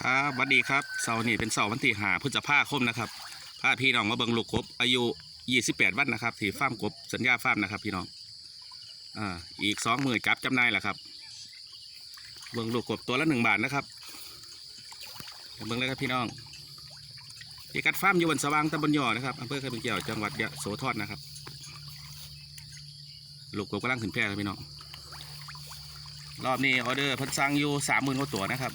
ครับสวัสดีครับเสาร์นี้เป็นเสาร์วันที่หาพฤษภาคมนะครับพาพี่น้องมาเบิ่งลูกกบอายุ 28 วันนะครับที่ฟาร์มกบสัญญาฟาร์มนะครับ พี่น้องอ่าอีกสองหมื่นกับจำนายแหละครับ เบิ่งลูกกบตัวละหนึ่งบาทนะครับเบิ่งเลยครับพี่น้องพี่กัดฟาร์มอยู่บนสว่างตำบลยอนะครับอำเภอขเป็นเกี่ยวจังหวัดยะโสธรนะครับลูกกบกำลังขึ้นแพร่ครับพี่น้องรอบนี้ออเดอร์เพิ่นสั่งอยู่สามหมื่นกว่าตัวนะครับ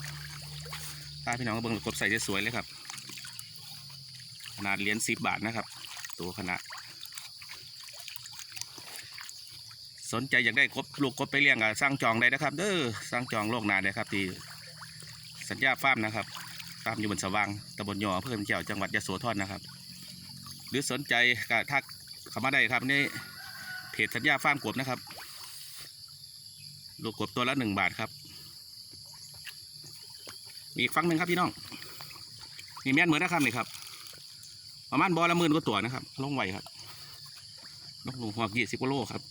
ถ้าพี่น้องก็เบิ่งกบใส่จะสวยเลยครับ ขนาดเหรียญสิบบาทนะครับ ตัวขนาด สนใจอยากได้กบลูกกบไปเลี้ยงอะสร้างจองได้นะครับ เด้อสร้างจองโลกนาได้ครับ ที่สัญญาฟาร์มนะครับฟาร์มอยู่บนสว่างตำบลยออำเภอเกี่ยวจังหวัดยะโสธรนะครับ หรือสนใจก็ทักเข้ามาได้ครับในเพจสัญญาฟาร์มกบนะครับ ลูกกบตัวละหนึ่งบาทครับ อีกฟังหนึ่งครับพี่น้องนี่แม่นเหมือนนะครับนี่ครับ ประมาณบอละหมื่นกว่าตัวนะครับ ลงไหวครับนกหนูหัวกี่สิบกิโลครับ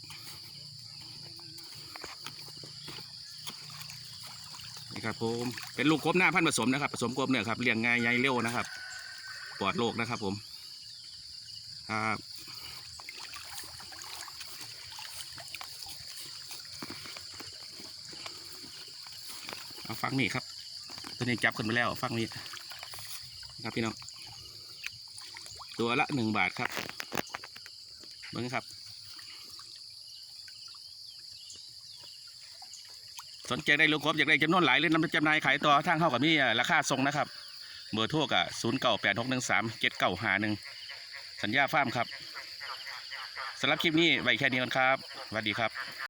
นี่ครับผมเป็นลูกกบหน้าพันผสมนะครับผสมกบเนี่ยครับเลี้ยงง่ายใหญ่เร็วนะครับปลอดโรคนะครับผมครับเอาฟังนี่ครับ ตัวนี้จับขึ้นไปแล้วฟังนี้นะครับพี่น้องตัวละหนึ่งบาทครับเบิ้งครับ สนใจได้ลูกกบอยากได้จำนวนหลายเลยนำไปจำหน่ายขายต่อทางเข้ากับนี่ราคาส่งนะครับ เบอร์โทรกับศูนย์เก้าแปดหกหนึ่งสามเจ็ดเก้าหาหนึ่งสัญญาฟาร์มครับสำหรับคลิปนี้ไว้แค่นี้ก่อนครับสวัสดีครับ